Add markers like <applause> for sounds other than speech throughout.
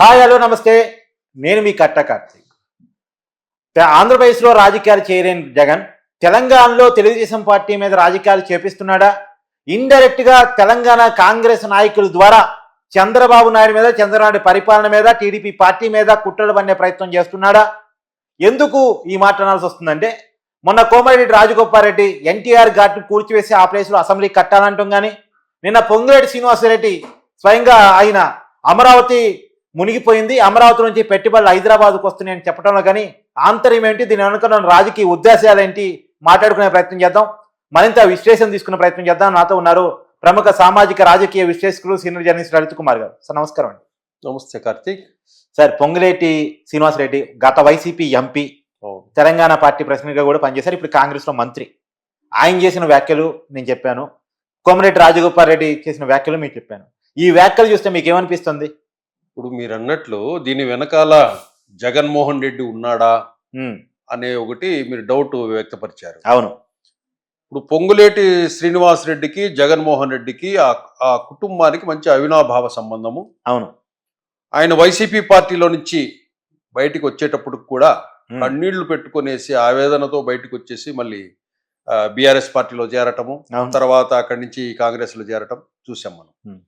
Hi hello నమస్తే. నేను మీ కట్ట కార్తీక్. ఆంధ్రప్రదేశ్లో రాజకీయాలు చేయలేని జగన్. తెలంగాణలో తెలుగుదేశం పార్టీ మీద రాజకీయాలు చేపిస్తున్నాడా? ఇండైరెక్ట్గా తెలంగాణ కాంగ్రెస్ నాయకుల ద్వారా చంద్రబాబు నాయుడు మీద చంద్రబాబు పరిపాలన మీద టీడీపీ పార్టీ మీద కుట్రలు పన్నే ప్రయత్నం చేస్తున్నాడా? ఎందుకు ఈ మాట అనాల్సి వస్తుందంటే మొన్న కోమరెడ్డి రాజగోపాల్ రెడ్డి ఎన్టీఆర్ ఘాట్ను కూల్చివేసి ఆ ప్లేస్లో అసెంబ్లీ కట్టాలంటాం కానీ నిన్న పొంగిరెడ్డి శ్రీనివాసరెడ్డి స్వయంగా ఆయన అమరావతి మునిగిపోయింది. అమరావతి నుంచి పెట్టుబడులు హైదరాబాద్కు వస్తున్నాయని చెప్పడంలో కానీ ఆంతర్యం ఏంటి? దీని వెనుక ఉన్న రాజకీయ ఉద్దేశాలు ఏంటి? మాట్లాడుకునే ప్రయత్నం చేద్దాం. మరింత విశ్లేషణ తీసుకునే ప్రయత్నం చేద్దాం. నాతో ఉన్నారు ప్రముఖ సామాజిక రాజకీయ విశ్లేషకులు సీనియర్ జర్నలిస్ట్ లలిత్ కుమార్ గారు. సార్ నమస్కారం అండి. నమస్తే కార్తీక్. సార్ పొంగులేటి శ్రీనివాసరెడ్డి గత వైసీపీ ఎంపీ తెలంగాణ పార్టీ ప్రెసిడెంట్గా కూడా పనిచేశారు. ఇప్పుడు కాంగ్రెస్లో మంత్రి. ఆయన చేసిన వ్యాఖ్యలు నేను చెప్పాను. కోమరెడ్డి రాజగోపాల్ రెడ్డి చేసిన వ్యాఖ్యలు మీకు చెప్పాను. ఈ వ్యాఖ్యలు చూస్తే మీకు ఏమనిపిస్తుంది? ఇప్పుడు మీరు అన్నట్లు దీని వెనకాల జగన్మోహన్ రెడ్డి ఉన్నాడా అనే ఒకటి మీరు డౌట్ వ్యక్తపరిచారు. అవును. ఇప్పుడు పొంగులేటి శ్రీనివాస్ రెడ్డికి జగన్మోహన్ రెడ్డికి ఆ కుటుంబానికి మంచి అవినాభావ సంబంధము. అవును. ఆయన వైసీపీ పార్టీలో నుంచి బయటికి వచ్చేటప్పుడు కూడా కన్నీళ్ళు పెట్టుకునేసి ఆవేదనతో బయటకు వచ్చేసి మళ్ళీ బీఆర్ఎస్ పార్టీలో చేరటము తర్వాత అక్కడి నుంచి కాంగ్రెస్లో చేరటం చూసాం మనం.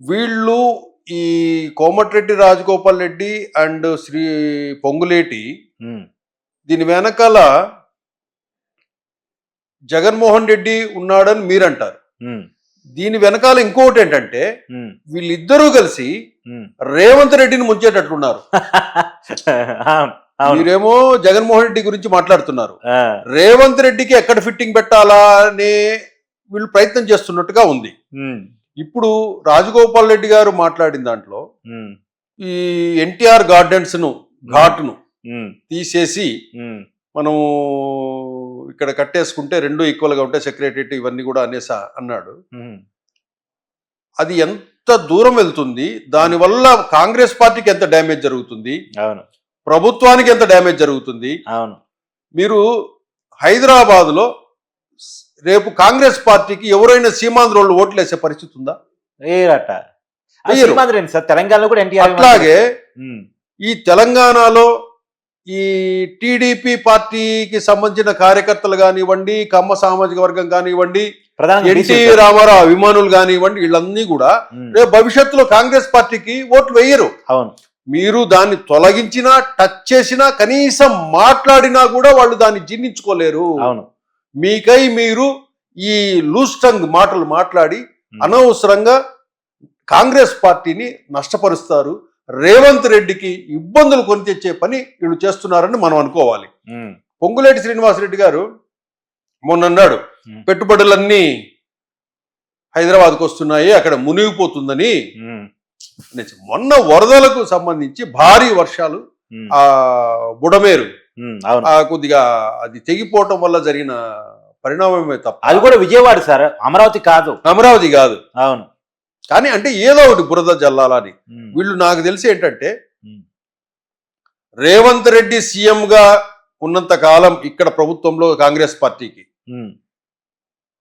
వీళ్ళు ఈ కోమటిరెడ్డి రాజగోపాల్ రెడ్డి అండ్ శ్రీ పొంగులేటి దీని వెనకాల జగన్మోహన్ రెడ్డి ఉన్నాడని మీరంటారు. దీని వెనకాల ఇంకొకటి ఏంటంటే వీళ్ళిద్దరూ కలిసి. రేవంత్ రెడ్డిని ముంచేటట్లున్నారు <laughs> మీరేమో జగన్మోహన్ రెడ్డి గురించి మాట్లాడుతున్నారు. రేవంత్ రెడ్డికి ఎక్కడ ఫిట్టింగ్ పెట్టాలా అనే వీళ్ళు ప్రయత్నం చేస్తున్నట్టుగా ఉంది. ఇప్పుడు రాజగోపాల్ రెడ్డి గారు మాట్లాడిన దాంట్లో ఈ ఎన్టీఆర్ గార్డెన్స్ను ఘాట్ను ఉమ్, తీసేసి ఉమ్, మనం ఇక్కడ కట్టేసుకుంటే రెండు ఈక్వల్గా ఉంటాయి సెక్రటరియట్ ఇవన్నీ కూడా అనేసా అన్నాడు. అది ఎంత దూరం వెళ్తుంది దానివల్ల కాంగ్రెస్ పార్టీకి ఎంత డ్యామేజ్ జరుగుతుంది అవును. ప్రభుత్వానికి ఎంత డ్యామేజ్ జరుగుతుంది. అవును. మీరు హైదరాబాద్లో రేపు కాంగ్రెస్ పార్టీకి ఎవరైనా సీమాంధ్రోళ్ళు ఓట్లు వేసే పరిస్థితి ఉందా? వేయరట సార్? తెలంగాణలో కూడా ఎన్టీఆర్ అట్లాగే ఈ తెలంగాణలో ఈ టీడీపీ పార్టీకి సంబంధించిన కార్యకర్తలు కానివ్వండి కమ్మ సామాజిక వర్గం కానివ్వండి ఎన్టీ. రామారావు అభిమానులు కానివ్వండి వీళ్ళన్నీ కూడా రేపు భవిష్యత్తులో కాంగ్రెస్ పార్టీకి ఓట్లు వేయరు. అవును. మీరు దాన్ని తొలగించినా టచ్ చేసినా కనీసం మాట్లాడినా కూడా వాళ్ళు దాన్ని జీర్ణించుకోలేరు. అవును. మీకై మీరు ఈ లూస్ టంగ్ మాటలు మాట్లాడి. అనవసరంగా కాంగ్రెస్ పార్టీని నష్టపరుస్తారు రేవంత్ రెడ్డికి ఇబ్బందులు కొని తెచ్చే పని వీళ్ళు చేస్తున్నారని మనం అనుకోవాలి పొంగులేటి శ్రీనివాసరెడ్డి గారు మొన్న అన్నాడు ఉమ్. పెట్టుబడులన్నీ హైదరాబాద్కు వస్తున్నాయి అక్కడ మునిగిపోతుందని. మొన్న వరదలకు సంబంధించి భారీ వర్షాలు ఆ బుడమేరు కొద్దిగా అది తెగిపోవటం వల్ల జరిగిన పరిణామమే తప్ప. అది కూడా విజయవాడ సార్ అమరావతి కాదు. అమరావతి కాదు. అవును. కానీ అంటే ఏదో ఒకటి బురద జల్లాలని. వీళ్ళు నాకు తెలిసి ఏంటంటే రేవంత్ రెడ్డి సీఎం గా ఉన్నంత కాలం ఇక్కడ ప్రభుత్వంలో కాంగ్రెస్ పార్టీకి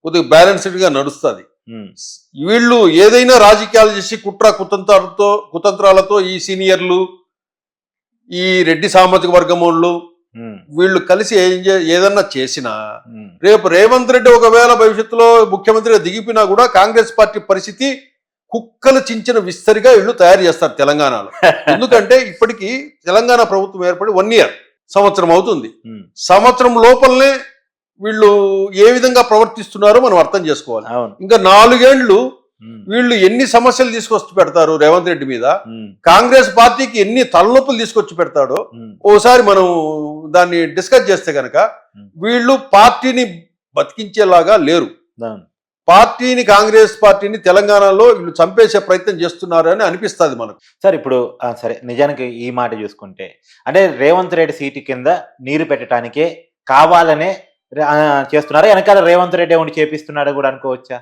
కొద్దిగా బ్యాలెన్స్డ్గా నడుస్తుంది వీళ్ళు ఏదైనా రాజకీయాలు చేసి కుట్ర కుతంత్రాలతో కుతంత్రాలతో ఈ సీనియర్లు ఈ రెడ్డి సామాజిక వర్గం వాళ్ళు వీళ్ళు కలిసి ఏం ఏదన్నా చేసినా రేపు రేవంత్ రెడ్డి ఒకవేళ భవిష్యత్తులో ముఖ్యమంత్రిగా దిగిపోయినా కూడా కాంగ్రెస్ పార్టీ పరిస్థితి కుక్కలు చించిన విస్తరిగా వీళ్ళు తయారు చేస్తారు తెలంగాణలో. <laughs> ఎందుకంటే ఇప్పటికీ తెలంగాణ ప్రభుత్వం ఏర్పడి వన్ ఇయర్ సంవత్సరం అవుతుంది. సంవత్సరం లోపలనే వీళ్ళు ఏ విధంగా ప్రవర్తిస్తున్నారో మనం అర్థం చేసుకోవాలి. ఇంకా నాలుగేండ్లు వీళ్ళు ఎన్ని సమస్యలు తీసుకొచ్చి పెడతారు రేవంత్ రెడ్డి మీద? కాంగ్రెస్ పార్టీకి ఎన్ని తలనొప్పులు తీసుకొచ్చి పెడతాడో ఓసారి మనం దాన్ని డిస్కస్ చేస్తే గనక Hmm. వీళ్ళు పార్టీని బతికించేలాగా లేరు. పార్టీని కాంగ్రెస్ పార్టీని తెలంగాణలో వీళ్ళు చంపేసే ప్రయత్నం చేస్తున్నారు అని అనిపిస్తుంది మనకు. సార్ ఇప్పుడు సరే నిజానికి ఈ మాట చూసుకుంటే అంటే రేవంత్ రెడ్డి సీటు కింద నీరు పెట్టడానికే కావాలనే చేస్తున్నారా? వెనకాల రేవంత్ రెడ్డి ఉండి చేపిస్తున్నాడు కూడా అనుకోవచ్చా?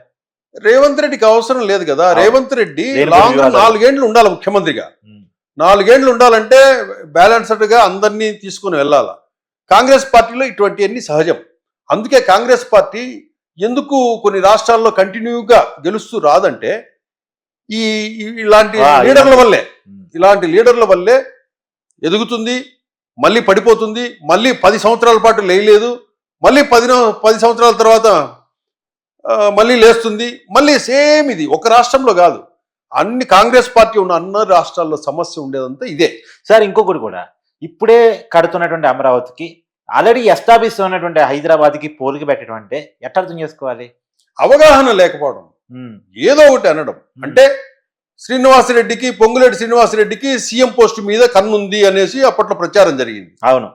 రేవంత్ రెడ్డికి అవసరం లేదు కదా. రేవంత్ రెడ్డి లాంగ్. నాలుగేండ్లు ఉండాలి ముఖ్యమంత్రిగా. నాలుగేండ్లు ఉండాలంటే బ్యాలెన్స్డ్గా అందరినీ తీసుకుని వెళ్ళాలి? కాంగ్రెస్ పార్టీలో ఇటువంటివన్నీ సహజం. అందుకే కాంగ్రెస్ పార్టీ ఎందుకు కొన్ని రాష్ట్రాల్లో కంటిన్యూగా గెలుస్తూ రాదంటే ఈ ఇలాంటి లీడర్ల వల్లే. ఇలాంటి లీడర్ల వల్లే ఎదుగుతుంది మళ్ళీ పడిపోతుంది మళ్ళీ పది సంవత్సరాల పాటు లేయలేదు మళ్ళీ పది పది సంవత్సరాల తర్వాత మళ్ళీ లేస్తుంది మళ్ళీ సేమ్ ఇది. ఒక రాష్ట్రంలో కాదు. అన్ని కాంగ్రెస్ పార్టీ ఉన్న అన్ని రాష్ట్రాల్లో సమస్య ఉండేదంతా ఇదే. సార్ ఇంకొకటి కూడా. ఇప్పుడే కడుతున్నటువంటి అమరావతికి ఆల్రెడీ ఎస్టాబ్లిష్ ఉన్నటువంటి హైదరాబాద్కి పోలిక పెట్టడం అంటే ఎట్లా అర్థం చేసుకోవాలి? అవగాహన లేకపోవడం. ఏదో ఒకటి అనడం. అంటే శ్రీనివాసరెడ్డికి పొంగులేటి శ్రీనివాసరెడ్డికి సీఎం పోస్ట్ మీద కన్నుంది అనేసి అప్పట్లో ప్రచారం జరిగింది. అవును.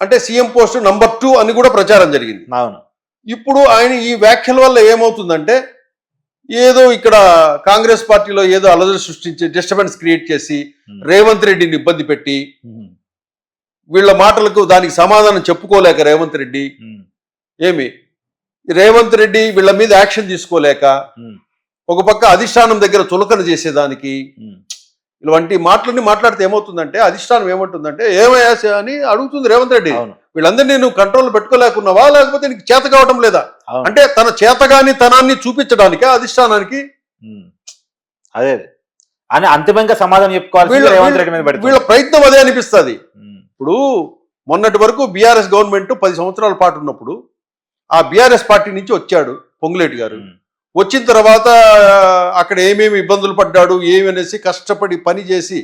అంటే సీఎం పోస్ట్ నంబర్ టూ అని కూడా ప్రచారం జరిగింది. అవును. ఇప్పుడు ఆయన ఈ వ్యాఖ్యల వల్ల ఏమవుతుందంటే ఏదో ఇక్కడ కాంగ్రెస్ పార్టీలో ఏదో అలజడి సృష్టించి డిస్టర్బెన్స్ క్రియేట్ చేసి ఉమ్, రేవంత్ రెడ్డిని ఇబ్బంది పెట్టి ఉమ్, వీళ్ళ మాటలకు దానికి సమాధానం చెప్పుకోలేక రేవంత్ రెడ్డి ఉమ్, ఏమి? రేవంత్ రెడ్డి వీళ్ళ మీద యాక్షన్ తీసుకోలేక ఒక పక్క అధిష్టానం దగ్గర చులకన చేసేదానికి. ఇలాంటి మాటలన్నీ మాట్లాడితే ఏమవుతుందంటే అధిష్టానం ఏమంటుందంటే ఏమయ్యా అని అడుగుతుంది రేవంత్ రెడ్డి. వీళ్ళందరినీ నువ్వు కంట్రోల్ పెట్టుకోలేకున్నావా? లేకపోతే నీకు చేత కావటం లేదా? అంటే తన చేతగాని తనాన్ని చూపించడానికి అధిష్టానానికి. అదే. అని అంతిమంగా సమాధానం చెప్పుకోవాలి వీళ్ళ ప్రయత్నం అదే అనిపిస్తుంది. ఇప్పుడు మొన్నటి వరకు బీఆర్ఎస్ గవర్నమెంట్ పది సంవత్సరాల పాటు ఉన్నప్పుడు ఆ బీఆర్ఎస్ పార్టీ నుంచి వచ్చాడు పొంగులేటి గారు. వచ్చిన తర్వాత అక్కడ ఏమేమి ఇబ్బందులు పడ్డాడు ఏమి అనేసి కష్టపడి పని చేసి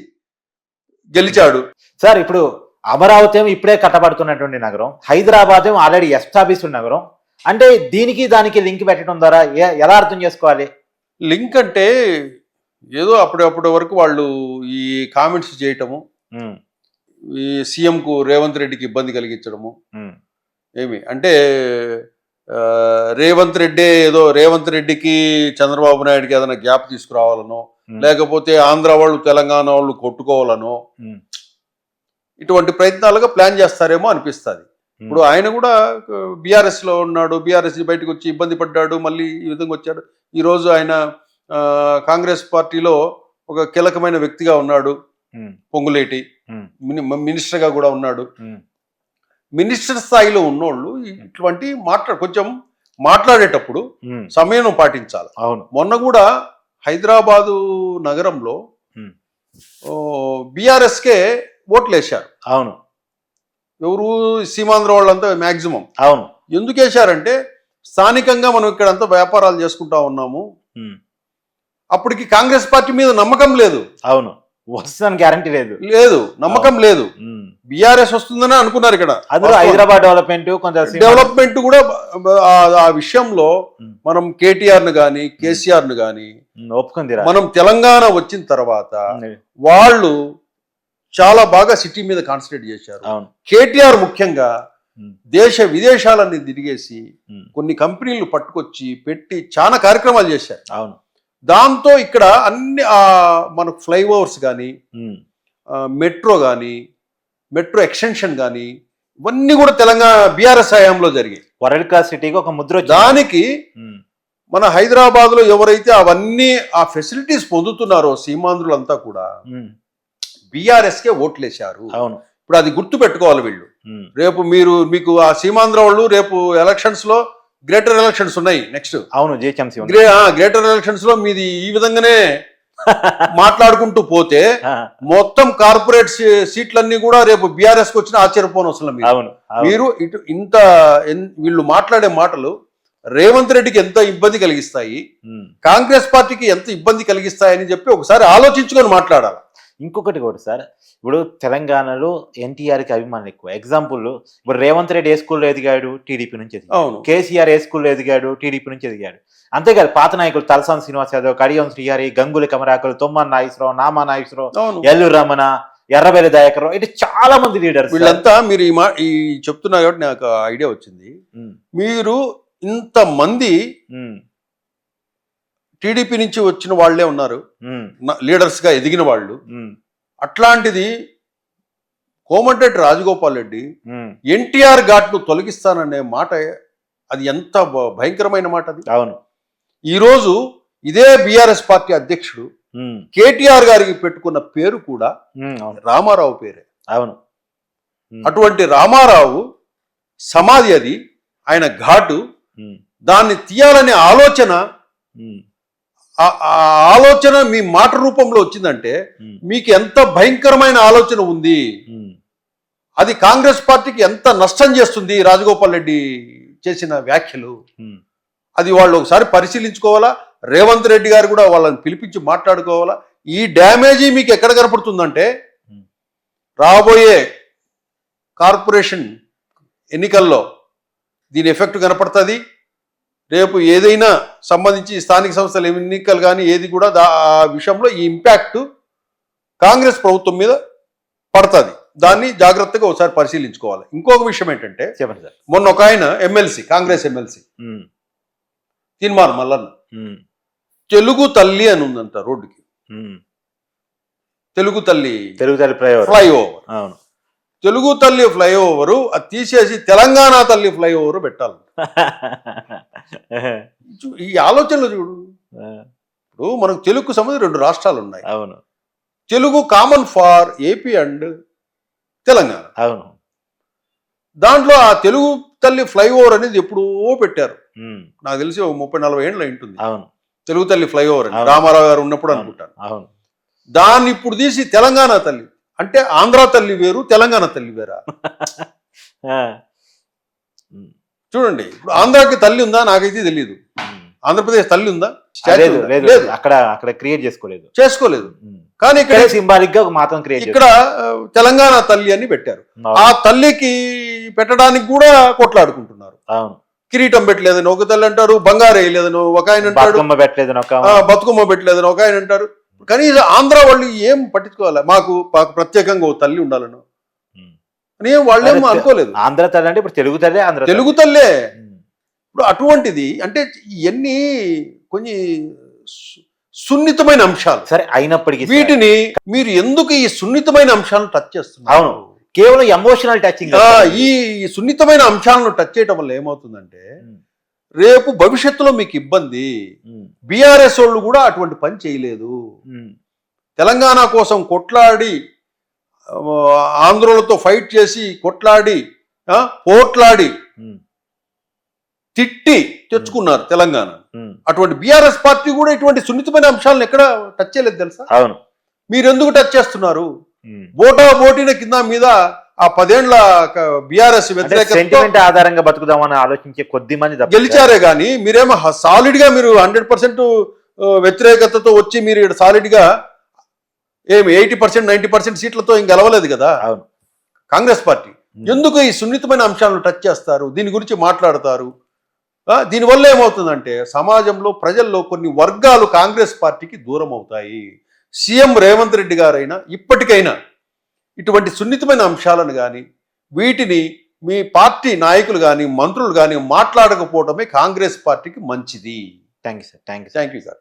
గెలిచాడు. సార్ ఇప్పుడు అమరావతి ఏమో ఇప్పుడే కట్టబడుతున్నటువంటి నగరం హైదరాబాద్ ఏమో ఆల్రెడీ ఎస్టాబ్లిష్డ్ నగరం అంటే దీనికి దానికి లింక్ పెట్టడం ద్వారా ఎలా అర్థం చేసుకోవాలి? లింక్ అంటే ఏదో అప్పుడప్పటి వరకు వాళ్ళు ఈ కామెంట్స్ చేయటము ఈ సీఎం కు రేవంత్ రెడ్డికి ఇబ్బంది కలిగించడము. ఏమి? అంటే రేవంత్ రెడ్డి ఏదో రేవంత్ రెడ్డికి చంద్రబాబు నాయుడుకి ఏదైనా గ్యాప్ తీసుకురావాలనో లేకపోతే ఆంధ్ర వాళ్ళు తెలంగాణ వాళ్ళు కొట్టుకోవాలనో ఇటువంటి ప్రయత్నాలుగా ప్లాన్ చేస్తారేమో అనిపిస్తుంది. ఇప్పుడు ఆయన కూడా బీఆర్ఎస్లో ఉన్నాడు. బీఆర్ఎస్ బయటకు వచ్చి ఇబ్బంది పడ్డాడు. మళ్ళీ ఈ విధంగా వచ్చాడు. ఈ రోజు ఆయన కాంగ్రెస్ పార్టీలో ఒక కీలకమైన వ్యక్తిగా ఉన్నాడు. పొంగులేటి. ఉమ్, మిని- మినిస్టర్గా కూడా ఉన్నాడు. మినిస్టర్ స్థాయిలో ఉన్నోళ్ళు ఇటువంటి మాట్లా కొంచెం మాట్లాడేటప్పుడు సమయం పాటించాలి. అవును. మొన్న కూడా హైదరాబాదు నగరంలో Hmm. బీఆర్ఎస్ కే ఓట్లు వేశారు అవును. ఎవరు సీమాంధ్ర వాళ్ళంతా మాక్సిమం అవును. ఎందుకు వేశారంటే స్థానికంగా మనం ఇక్కడంతా వ్యాపారాలు చేసుకుంటా ఉన్నాము. అప్పటికి కాంగ్రెస్ పార్టీ మీద నమ్మకం లేదు. అవును. వస్తుందని గ్యారంటీ లేదు. లేదు. నమ్మకం లేదు. బీఆర్ఎస్ వస్తుందని అనుకున్నారు ఇక్కడ. అందులో హైదరాబాద్ డెవలప్మెంట్ సీమ- డెవలప్మెంట్ కూడా ఆ- విషయంలో. మనం కేటీఆర్ను గాని కేసీఆర్ను గాని ఉమ్, ఒప్పుకుందిరా మనం తెలంగాణ వచ్చిన తర్వాత వాళ్ళు చాలా బాగా సిటీ మీద కాన్సన్ట్రేట్ చేశారు. అవును. కేటీఆర్ ముఖ్యంగా దేశ విదేశాలన్నీ తిరిగేసి కొన్ని కంపెనీలు పట్టుకొచ్చి పెట్టి చాలా కార్యక్రమాలు చేశారు. అవును. దాంతో ఇక్కడ అన్ని ఆ, మనకు ఫ్లైఓవర్స్ కానీ మెట్రో కానీ మెట్రో ఎక్స్టెన్షన్ కానీ ఇవన్నీ కూడా తెలంగాణ బీఆర్ఎస్ హయాంలో జరిగాయి. వరల్డ్ సిటీకి ఒక ముద్ర. దానికి మన హైదరాబాద్లో ఎవరైతే అవన్నీ ఆ ఫెసిలిటీస్ పొందుతున్నారో సీమాంధ్రులంతా కూడా ఉమ్, బీఆర్ఎస్ కే ఓట్లేశారు. అవును. ఇప్పుడు అది గుర్తు పెట్టుకోవాలి వీళ్ళు రేపు మీరు మీకు ఆ సీమాంధ్ర వాళ్ళు రేపు ఎలక్షన్స్లో గ్రేటర్ ఎలక్షన్స్ ఉన్నాయి నెక్స్ట్. అవును జిహెచ్ఎంసీ గ్రేటర్ ఎలక్షన్స్లో మీది ఈ విధంగానే <laughs> మాట్లాడుకుంటూ పోతే మొత్తం కార్పొరేట్ సీట్లన్నీ కూడా రేపు బీఆర్ఎస్కి వచ్చిన ఆశ్చర్యపోను అసలు మీరు. అవును అవును. మీరు ఇటు ఇంత వీళ్ళు మాట్లాడే మాటలు రేవంత్ రెడ్డికి ఎంత ఇబ్బంది కలిగిస్తాయి. కాంగ్రెస్ పార్టీకి ఎంత ఇబ్బంది కలిగిస్తాయని చెప్పి ఒకసారి ఆలోచించుకొని మాట్లాడాలి? ఇంకొకటి కూడా సార్ ఇప్పుడు తెలంగాణలో ఎన్టీఆర్కి అభిమానులు ఎక్కువ. ఎగ్జాంపుల్ ఇప్పుడు రేవంత్ రెడ్డి ఏ స్కూల్లో ఎదిగాడు? టీడీపీ నుంచి ఎదిగాడు. కేసీఆర్ ఏ స్కూల్లో ఎదిగాడు? టీడీపీ నుంచి ఎదిగాడు. అంతేకాదు పాత నాయకులు తలసాని శ్రీనివాస్ యాదవ్ కడియం శ్రీహరి గంగుల కమరాకులు తొమ్మన్ నాగేశ్వరరావు నామా నాగేశ్వరరావు ఎల్లు రమణ ఎర్రబెల్లి దయాకర్ ఇటు చాలా మంది లీడర్స్ వీళ్ళంతా మీరు ఈ మా ఈ చెప్తున్నా కాబట్టి నాకు ఐడియా వచ్చింది. మీరు ఇంత మంది టీడీపీ నుంచి వచ్చిన వాళ్ళే ఉన్నారు. లీడర్స్గా ఎదిగిన వాళ్ళు. అట్లాంటిది కోమటిరెడ్డి రాజగోపాల్ రెడ్డి ఎన్టీఆర్ ఘాట్ను తొలగిస్తాననే మాట అది ఎంత భయంకరమైన మాట అది. అవును. ఈ రోజు ఇదే బిఆర్ఎస్ పార్టీ అధ్యక్షుడు కేటీఆర్ గారికి పెట్టుకున్న పేరు కూడా రామారావు పేరే. అవును. అటువంటి రామారావు సమాధి అది ఆయన ఘాటు. దాన్ని తీయాలనే ఆలోచన ఆలోచన మీ మాట రూపంలో వచ్చిందంటే మీకు ఎంత భయంకరమైన ఆలోచన ఉంది? అది కాంగ్రెస్ పార్టీకి ఎంత నష్టం చేస్తుంది? రాజగోపాల్ రెడ్డి చేసిన వ్యాఖ్యలు. అది వాళ్ళు ఒకసారి పరిశీలించుకోవాలా? రేవంత్ రెడ్డి గారు కూడా వాళ్ళని పిలిపించి మాట్లాడుకోవాలా? ఈ డ్యామేజీ మీకు ఎక్కడ కనపడుతుందంటే. రాబోయే కార్పొరేషన్ ఎన్నికల్లో దీని ఎఫెక్ట్ కనపడుతుంది. రేపు ఏదైనా సంబంధించి స్థానిక సంస్థల ఎన్నికలు కానీ ఏది కూడా దా ఆ విషయంలో ఈ ఇంపాక్ట్ కాంగ్రెస్ ప్రభుత్వం మీద పడుతుంది. దాన్ని జాగ్రత్తగా ఒకసారి పరిశీలించుకోవాలి. ఇంకొక విషయం ఏంటంటే చెప్పండి సార్. మొన్న ఒక ఆయన ఎమ్మెల్సీ కాంగ్రెస్ ఎమ్మెల్సీ. తీన్మార్ మల్లన్న. తెలుగు తల్లి అని ఉందంట రోడ్డుకి. తెలుగు తల్లి తెలుగు తల్లి ఫ్లైఓవర్. అవును. తెలుగు తల్లి ఫ్లైఓవర్ అది తీసేసి తెలంగాణ తల్లి ఫ్లైఓవర్ పెట్టాలి <laughs> ఈ ఆలోచనలు చూడు. ఇప్పుడు మనకు తెలుగుకు సంబంధించి రెండు రాష్ట్రాలు ఉన్నాయి. అవును. Telugu common for AP and Telangana. అవును. దాంట్లో ఆ తెలుగు తల్లి ఫ్లైఓవర్ అనేది ఎప్పుడో పెట్టారు. నాకు తెలిసి ఒక ముప్పై నలభై ఏళ్ళు ఉంటుంది అవును. తెలుగు తల్లి ఫ్లైఓవర్ అని. రామారావు గారు ఉన్నప్పుడు. అనుకుంటాను. అవును. దాన్ని ఇప్పుడు తీసి తెలంగాణ తల్లి. అంటే ఆంధ్ర తల్లి వేరు తెలంగాణ తల్లి వేరా? చూడండి ఇప్పుడు ఆంధ్రాకి తల్లి ఉందా? నాకైతే తెలియదు. ఆంధ్రప్రదేశ్ తల్లి ఉందా? లేదు? లేదు అక్కడ అక్కడ క్రియేట్ చేసుకోలేదు. చేసుకోలేదు. కానీ ఇక్కడ సింబాలిక్గా ఒక మాత్రం క్రియేట్ ఇక్కడ తెలంగాణ తల్లి అని పెట్టారు. ఆ తల్లికి పెట్టడానికి కూడా కొట్లాడుకుంటున్నారు. అవును. కిరీటం పెట్టలేదని ఒక తల్లి అంటారు బంగారు వేయలేదని ఒక ఆయన అంటాడు. బతుకమ్మ పెట్టలేదని ఒక ఆయన అంటారు. కానీ ఇది ఆంధ్ర వాళ్ళు ఏం పట్టించుకోవాలి? మాకు ప్రత్యేకంగా ఓ తల్లి ఉండాలను. అని వాళ్ళేం అదే, అనుకోలేదు. ఆంధ్ర తల్లి అంటే ఇప్పుడు తెలుగు తల్లి ఆంధ్ర. తెలుగు తల్లే. ఇప్పుడు అటువంటిది అంటే ఇవన్నీ కొన్ని సున్నితమైన అంశాలు. సరే అయినప్పటికీ వీటిని మీరు ఎందుకు ఈ సున్నితమైన అంశాలను టచ్ చేస్తున్నారు? అవును. కేవలం ఎమోషనల్ టచింగ్ ఈ సున్నితమైన అంశాలను టచ్ చేయటం వల్ల ఏమవుతుందంటే రేపు భవిష్యత్తులో మీకు ఇబ్బంది. బీఆర్ఎస్ వాళ్ళు కూడా అటువంటి పని చేయలేదు. తెలంగాణ కోసం కొట్లాడి ఆంధ్రులతో ఫైట్ చేసి కొట్లాడి పోట్లాడి తిట్టి తెచ్చుకున్నారు తెలంగాణ. అటువంటి బీఆర్ఎస్ పార్టీ కూడా ఇటువంటి సున్నితమైన అంశాలను ఎక్కడ టచ్ చేయలేదు తెలుసా? అవును. మీరు ఎందుకు టచ్ చేస్తున్నారు. బోటా బోటిన కింద మీద ఆ పదేండ్ల బీఆర్ఎస్ వ్యతిరేకత సెంటిమెంట్ ఆధారంగా బతుకుదామని ఆలోచించే కొద్ది మంది గెలిచారే గాని మీరేమో సాలిడ్గా మీరు హండ్రెడ్ పర్సెంట్ వ్యతిరేకతతో వచ్చి మీరు సాలిడ్గా ఏమి ఎయిటీ పర్సెంట్ నైన్టీ పర్సెంట్ సీట్లతో ఇంక గెలవలేదు కదా? అవును. కాంగ్రెస్ పార్టీ. ఎందుకు ఈ సున్నితమైన అంశాలను టచ్ చేస్తారు? దీని గురించి మాట్లాడతారు. దీనివల్ల ఏమవుతుందంటే సమాజంలో ప్రజల్లో కొన్ని వర్గాలు కాంగ్రెస్ పార్టీకి దూరం అవుతాయి. సీఎం రేవంత్ రెడ్డి గారైనా ఇప్పటికైనా ఇటువంటి సున్నితమైన అంశాలను కానీ వీటిని మీ పార్టీ నాయకులు కానీ మంత్రులు కానీ మాట్లాడకపోవడమే కాంగ్రెస్ పార్టీకి మంచిది. Thank you sir thank you thank you sir.